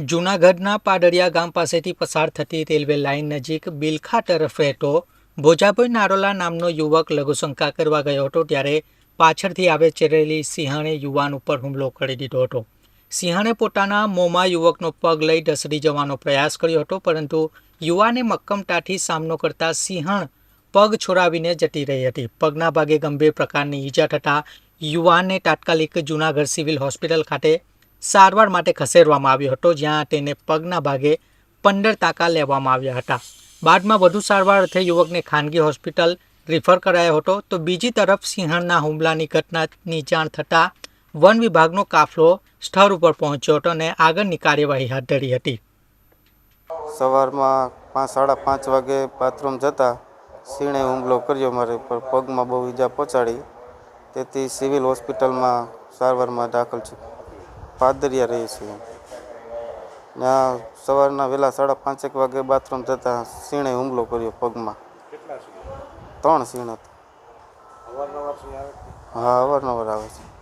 જૂનાગઢના પાડડિયા ગામ પાસેથી પસાર થતી રેલવે લાઇન નજીક બિલખા તરફ રહેતો ભોજાભાઈ નારોલા નામનો યુવક લઘુશંકા કરવા ગયો હતો ત્યારે પાછળથી આવે ચેરેલી સિંહણે યુવાન ઉપર હુમલો કરી દીધો હતો. સિંહણે પોતાના મોંમાં યુવકનો પગ લઈ ઢસડી જવાનો પ્રયાસ કર્યો હતો, પરંતુ યુવાને મક્કમતાથી સામનો કરતા સિંહણ પગ છોડાવીને જતી રહી હતી. પગના ભાગે ગંભીર પ્રકારની ઈજા થતાં યુવાનને તાત્કાલિક જૂનાગઢ સિવિલ હોસ્પિટલ ખાતે સારવાર માટે ખસેડવામાં આવ્યો હતો, જ્યાં તેને પગના ભાગે પંદર તાકા લેવામાં આવ્યા હતા. બાદમાં વધુ સારવાર અર્થે યુવકને ખાનગી હોસ્પિટલ રિફર કરાયો હતો. તો બીજી તરફ સિંહણના હુમલાની ઘટનાની જાણ થતાં વન વિભાગનો કાફલો સ્થળ ઉપર પહોંચ્યો હતો અને આગળની કાર્યવાહી હાથ ધરી હતી. સવારમાં પાંચ, સાડા પાંચ વાગે બાથરૂમ જતા સિંહણે હુમલો કર્યો. મારે પર પગમાં બહુ ઈજા પહોંચાડી. તેથી સિવિલ હોસ્પિટલમાં સારવારમાં દાખલ છું. પાદરિયા રહે છે. ત્યાં સવારના વહેલા સાડા પાંચેક વાગે બાથરૂમ જતાં સીણે હુમલો કર્યો પગમાં. ત્રણ સીણ હતા. હા અવારનવાર આવે છે.